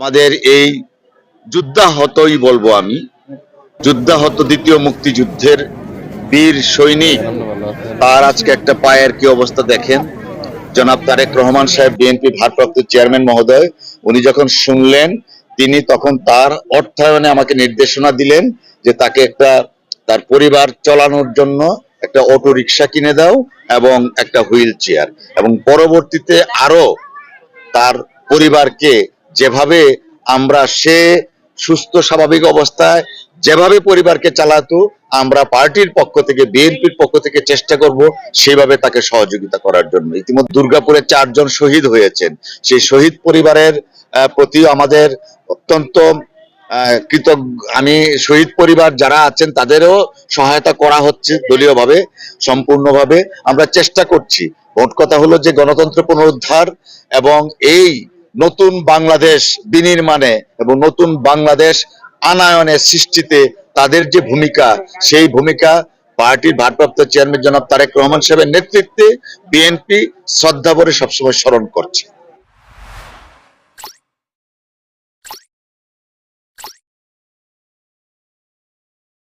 আমাদের এই যুদ্ধাহতই বলব আমি। যুদ্ধাহত দ্বিতীয় মুক্তিযুদ্ধের বীর সৈনিক, তার আজকে একটা পায়ের কি অবস্থা দেখেন? জনাব তারেক রহমান সাহেব, বিএনপি ভারপ্রাপ্ত চেয়ারম্যান মহোদয়, উনি যখন শুনলেন, তিনি তখন তার অর্থায়নে আমাকে নির্দেশনা দিলেন যে তাকে একটা, তার পরিবার চালানোর জন্য একটা অটো রিক্সা কিনে দাও এবং একটা হুইল চেয়ার। এবং পরবর্তীতে আরও তার পরিবারকে যেভাবে আমরা সে সুস্থ, স্বাভাবিক অবস্থায় যেভাবে পরিবারকে চালাতো, আমরা পার্টির পক্ষ থেকে, বিএনপির পক্ষ থেকে চেষ্টা করব সেভাবে তাকে সহযোগিতা করার জন্য। ইতিমধ্যে দুর্গাপুরে চারজন শহীদ হয়েছেন। সেই শহীদ পরিবারের প্রতি আমাদের অত্যন্ত কৃতজ্ঞ, আমি শহীদ পরিবার যারা আছেন তাদেরও সহায়তা করা হচ্ছে দলীয়ভাবে, সম্পূর্ণভাবে। আমরা চেষ্টা করছি। মোট কথা হলো যে গণতন্ত্র পুনরুদ্ধার এবং এই নতুন বাংলাদেশ বিনির্মাণে এবং নতুন বাংলাদেশ আনায়নের সৃষ্টিতে তাদের যে ভূমিকা, সেই ভূমিকা পার্টির ভারপ্রাপ্ত চেয়ারম্যান জনাব তারেক রহমান সাহেবের নেতৃত্বে বিএনপি শ্রদ্ধা ভরে সবসময় স্মরণ করছে।